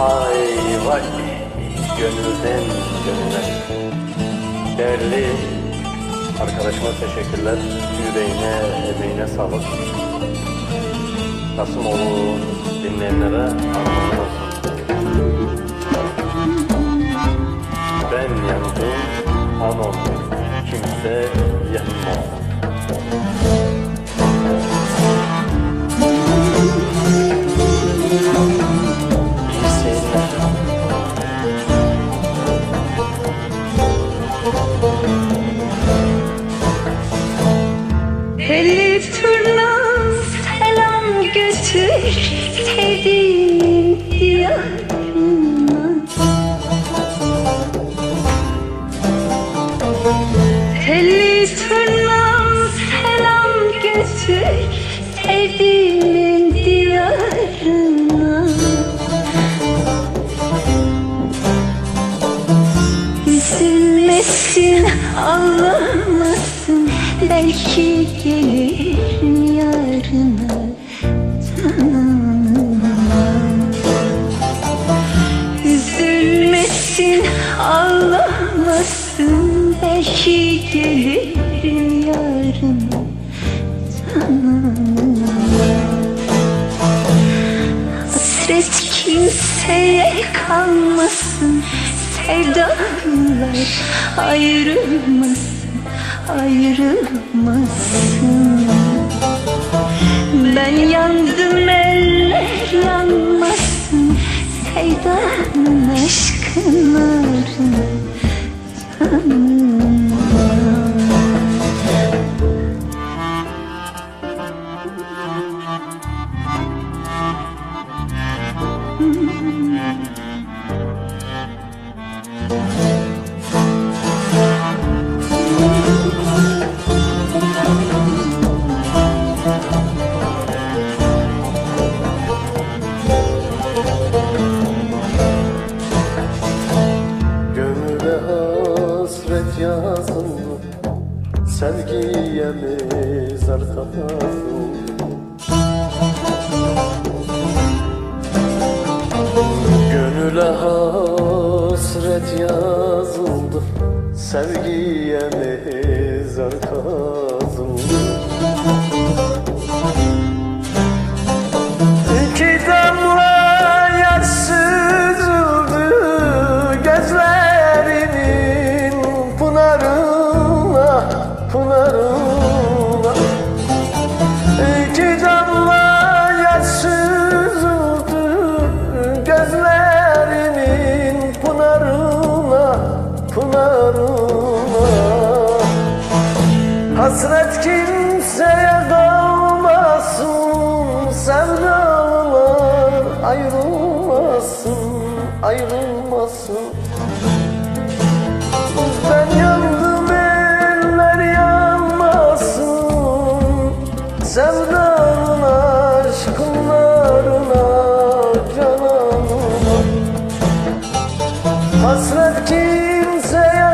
Vay vay. Gönülden gönüle. Değerli arkadaşıma teşekkürler. Yüreğine, emeğine sağlık. Kasımoğlu dinleyenlere armağan olsun. Ben yandım, anon kimse yanmaz Telli turnam selam götür sevdiğimin diyarına Belki gelirim yarına. Canıma Üzülmesin, ağlamasın Belki gelirim yarına. Canıma Hasret kimseye kalmasın Sevdalar ayrılmasın Ayrılmasın. Ben yandım eller yanmasın. Sevdanın aşkın arına Sevgiye mezar kazıldı Gönüle hasret yazıldı Sevgiye mezar pınarına, İki damla yaş süzüldü gözlerimin pınarına, pınarına. Hasret kimseye kalmasın Sevdalar ayrılmasın Ayrılmasın Cananın aşkınlarına cananına Hasret kimseye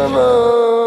Summer.